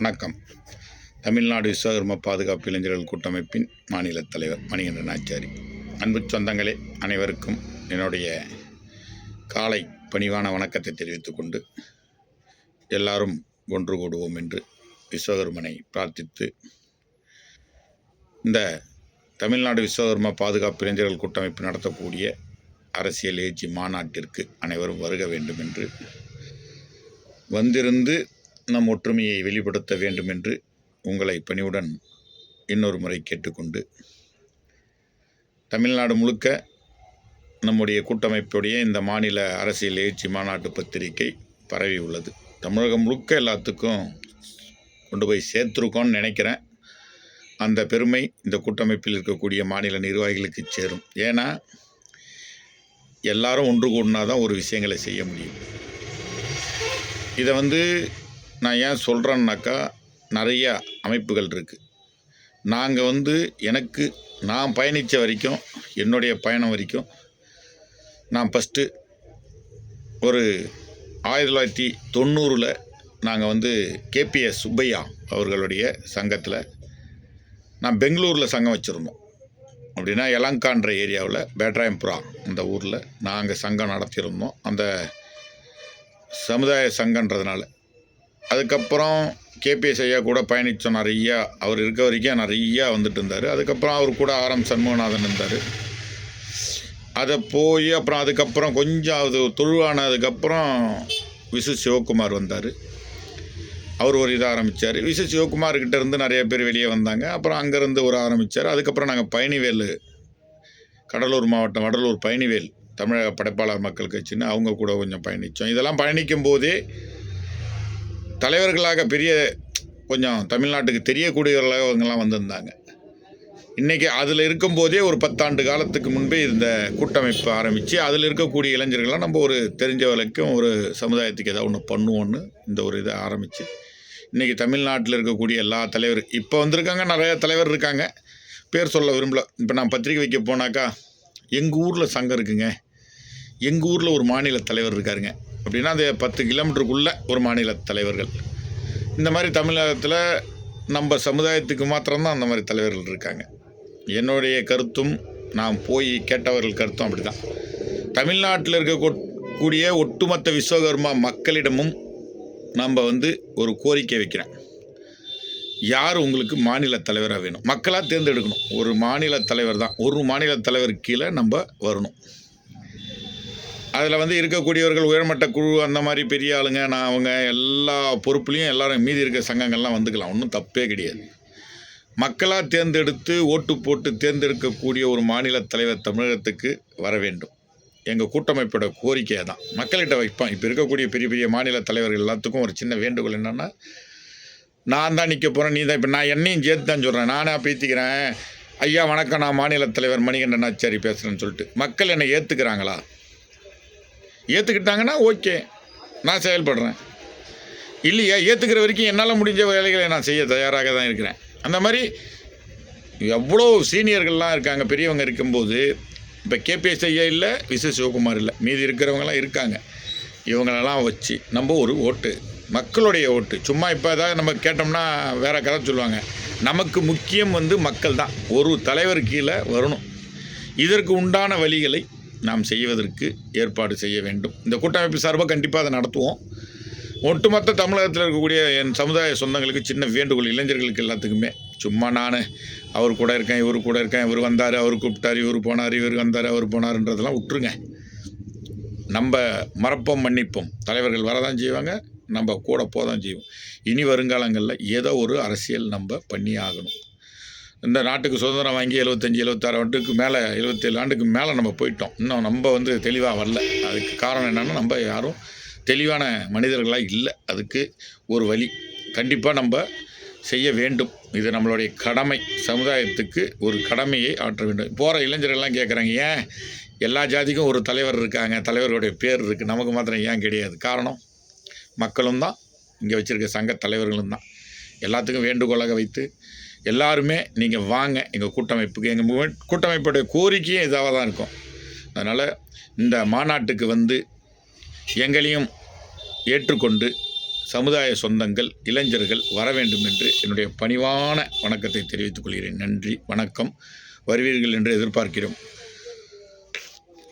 வணக்கம். தமிழ்நாடு விஸ்வகர்ம பாதுகாப்பு இளைஞர்கள் கூட்டமைப்பின் மாநில தலைவர் மணிகண்டன் ஆச்சாரி. அன்பு சொந்தங்களே அனைவருக்கும் என்னுடைய காலை பணிவான வணக்கத்தை தெரிவித்துக்கொண்டு எல்லாரும் ஒன்று கூடுவோம் என்று விஸ்வகர்மனை பிரார்த்தித்து இந்த தமிழ்நாடு விஸ்வகர்ம பாதுகாப்பு இளைஞர்கள் கூட்டமைப்பு நடத்தக்கூடிய அரசியல் எழுச்சி மாநாட்டிற்கு அனைவரும் வருக வேண்டும் என்று வந்திருந்து நம் ஒற்றுமையை வெளிப்படுத்த வேண்டும் என்று உங்களை பணிவுடன் இன்னொரு முறை கேட்டுக்கொண்டு தமிழ்நாடு முழுக்க நம்முடைய கூட்டமைப்புடைய இந்த மாநில அரசியல் எழுச்சி மாநாட்டு பத்திரிகை பரவி உள்ளது. தமிழகம் முழுக்க எல்லாத்துக்கும் கொண்டு போய் சேர்த்துருக்கோன்னு நினைக்கிறேன். அந்த பெருமை இந்த கூட்டமைப்பில் இருக்கக்கூடிய மாநில நிர்வாகிகளுக்கு சேரும். ஏன்னா எல்லாரும் ஒன்று கூடினா தான் ஒரு விஷயங்களை செய்ய முடியும். இதை வந்து நான் ஏன் சொல்கிறேன்னாக்கா நிறையா அமைப்புகள் இருக்குது நாங்கள் வந்து எனக்கு நான் பயணித்த வரைக்கும் என்னுடைய பயணம் வரைக்கும் நான் ஃபஸ்ட்டு ஒரு ஆயிரத்தி தொள்ளாயிரத்தி தொண்ணூறில் நாங்கள் வந்து கேபிஎஸ் சுப்பையா அவர்களுடைய சங்கத்தில் நான் பெங்களூரில் சங்கம் வச்சுருந்தோம். அப்படின்னா எலங்கான்ற ஏரியாவில் பேட்ராயம்புரா அந்த ஊரில் நாங்கள் சங்கம் நடத்தியிருந்தோம். அந்த சமுதாய சங்கன்றதுனால. அதுக்கப்புறம் கேபிஎஸ் ஐயா கூட பயணித்தோம் நிறையா. அவர் இருக்க வரைக்கும் நிறையா வந்துட்டு இருந்தார். அதுக்கப்புறம் அவர் கூட ஆரம் சண்முகநாதன் இருந்தார். அதை போய் அப்புறம் அதுக்கப்புறம் கொஞ்சம் அது தொழுவானதுக்கப்புறம் விசு சிவகுமார் வந்தார். அவர் ஒரு இதை ஆரம்பித்தார் விசு சிவகுமார்கிட்ட இருந்து நிறைய பேர் வெளியே வந்தாங்க. அப்புறம் அங்கேருந்து ஒரு ஆரம்பித்தார் அதுக்கப்புறம் நாங்கள் பயணிவேல் கடலூர் மாவட்டம் வடலூர் பயணிவேல் தமிழக படைப்பாளர் மக்கள் கட்சின்னு அவங்க கூட கொஞ்சம் பயணித்தோம் இதெல்லாம் பயணிக்கும் போதே தலைவர்களாக பெரிய கொஞ்சம் தமிழ்நாட்டுக்கு தெரியக்கூடியவர்களாக அவங்கெல்லாம் வந்திருந்தாங்க. இன்றைக்கி அதில் இருக்கும்போதே ஒரு பத்தாண்டு காலத்துக்கு முன்பே இந்த கூட்டமைப்பு ஆரம்பித்து அதில் இருக்கக்கூடிய இளைஞர்கள்லாம் நம்ம ஒரு தெரிஞ்ச வரைக்கும் ஒரு சமுதாயத்துக்கு ஏதாவது ஒன்று பண்ணுவோன்னு இந்த ஒரு இதை ஆரம்பித்து இன்றைக்கி தமிழ்நாட்டில் இருக்கக்கூடிய எல்லா தலைவர் இப்போ வந்திருக்காங்க நிறையா தலைவர் இருக்காங்க. பேர் சொல்ல விரும்பல. இப்போ நான் பத்திரிக்கை வைக்க போனாக்கா எங்கள் ஊரில் சங்கம் இருக்குங்க. எங்கள் ஊரில் ஒரு மாநில தலைவர் இருக்காருங்க. அப்படின்னா அந்த பத்து கிலோமீட்டருக்குள்ளே ஒரு மாநில தலைவர்கள். இந்த மாதிரி தமிழகத்தில் நம்ம சமுதாயத்துக்கு மாத்திரம்தான் அந்த மாதிரி தலைவர்கள் இருக்காங்க. என்னுடைய கருத்தும் நான் போய் கேட்டவர்கள் கருத்தும் அப்படி தான் தமிழ்நாட்டில் இருக்கக்கூடிய ஒட்டுமொத்த விஸ்வகர்மா மக்களிடமும் நம்ம வந்து ஒரு கோரிக்கை வைக்கிறேன். யார் உங்களுக்கு மாநில தலைவராக வேணும்? மக்களாக தேர்ந்தெடுக்கணும். ஒரு மாநில தலைவர் தான் ஒரு மாநில தலைவர் கீழே நம்ம வரணும். அதில் வந்து இருக்கக்கூடியவர்கள் உயர்மட்ட குழு அந்த மாதிரி பெரிய ஆளுங்க நான் அவங்க எல்லா பொறுப்புலையும் எல்லாரும் மீதி இருக்க சங்கங்கள்லாம் வந்துக்கலாம். ஒன்றும் தப்பே கிடையாது. மக்களாக தேர்ந்தெடுத்து ஓட்டு போட்டு தேர்ந்தெடுக்கக்கூடிய ஒரு மாநில தலைவர் தமிழகத்துக்கு வர வேண்டும். எங்கள் கூட்டமைப்போட கோரிக்கையை தான் மக்கள்கிட்ட வைப்பேன் இப்போ இருக்கக்கூடிய பெரிய பெரிய மாநில தலைவர்கள் எல்லாத்துக்கும் ஒரு சின்ன வேண்டுகோள் என்னென்னா நான் தான் நிற்க போகிறேன் நீ தான் இப்போ நான் என்னையும் சேர்த்து தான் சொல்கிறேன் நானே பேத்திக்கிறேன் ஐயா வணக்கம் நான் மாநில தலைவர் மணிகண்டன் ஆச்சாரி பேசுகிறேன்னு சொல்லிட்டு. மக்கள் என்னை ஏற்றுக்கிறாங்களா ஏற்றுக்கிட்டாங்கன்னா ஓகே. நான் செயல்படுறேன். இல்லையா? ஏற்றுக்கிற வரைக்கும் என்னால் முடிஞ்ச வேலைகளை நான் செய்ய தயாராக தான் இருக்கிறேன். அந்த மாதிரி எவ்வளோ சீனியர்கள்லாம் இருக்காங்க பெரியவங்க இருக்கும்போது இப்போ கேபிஎஸ் ஐயா இல்லை விசு சிவகுமார் இல்லை மீதி இருக்கிறவங்களாம் இருக்காங்க. இவங்களெல்லாம் வச்சு நம்ம ஒரு ஓட்டு மக்களுடைய ஓட்டு. சும்மா இப்போ ஏதாவது நம்ம கேட்டோம்னா வேற கதை சொல்லுவாங்க. நமக்கு முக்கியம் வந்து மக்கள் தான். ஒரு தலைவர் கீழே வரணும். இதற்கு உண்டான வழிகளை நாம் செய்வதற்கு ஏற்பாடு செய்ய வேண்டும். இந்த கூட்டமைப்பு சார்பாக கண்டிப்பாக அதை நடத்துவோம். ஒட்டுமொத்த தமிழகத்தில் இருக்கக்கூடிய என் சமுதாய சொந்தங்களுக்கு சின்ன வேண்டுகோள் இளைஞர்களுக்கு எல்லாத்துக்குமே சும்மா நான் அவர் கூட இருக்கேன் இவர் கூட இருக்கேன் இவர் வந்தார் அவர் கூப்பிட்டார் இவர் போனார் இவர் வந்தார் அவர் போனார்ன்றதெல்லாம் விட்டுருங்க. நம்ம மறப்போம் மன்னிப்போம். தலைவர்கள் வரதான் செய்வாங்க நம்ம கூட போதான் செய்வோம். இனி வருங்காலங்களில் ஏதோ ஒரு அரசியல் நம்ம பண்ணி ஆகணும் இந்த நாட்டுக்கு சுதந்திரம் வாங்கி எழுபத்தஞ்சி எழுபத்தாறு ஆண்டுக்கு மேலே எழுபத்தேழு ஆண்டுக்கு மேலே நம்ம போயிட்டோம். இன்னும் நம்ம வந்து தெளிவாக வரல. அதுக்கு காரணம் என்னென்னா நம்ம யாரும் தெளிவான மனிதர்களாக இல்லை. அதுக்கு ஒரு வழி. கண்டிப்பாக நம்ம செய்ய வேண்டும். இது நம்மளுடைய கடமை. சமுதாயத்துக்கு ஒரு கடமையை ஆற்ற வேண்டும். போகிற இளைஞர்கள்லாம் கேட்குறாங்க ஏன் எல்லா ஜாதிக்கும் ஒரு தலைவர் இருக்காங்க? தலைவர்களுடைய பேர் இருக்குது நமக்கு மாத்திரம் ஏன் கிடையாது? காரணம் மக்களும் தான். இங்கே வச்சுருக்க சங்க தலைவர்களும் தான். எல்லாத்துக்கும் வேண்டுகோளாக வைத்து எல்லாருமே நீங்கள் வாங்க எங்கள் கூட்டமைப்புக்கு. எங்கள் மூவ் கூட்டமைப்புடைய கோரிக்கையும் இதாக தான் இருக்கும். அதனால் இந்த மாநாட்டுக்கு வந்து எங்களையும் ஏற்றுக்கொண்டு சமுதாய சொந்தங்கள் இளைஞர்கள் வர வேண்டும் என்று என்னுடைய பணிவான வணக்கத்தை தெரிவித்துக் கொள்கிறேன். நன்றி வணக்கம். வருவீர்கள் என்று எதிர்பார்க்கிறோம்.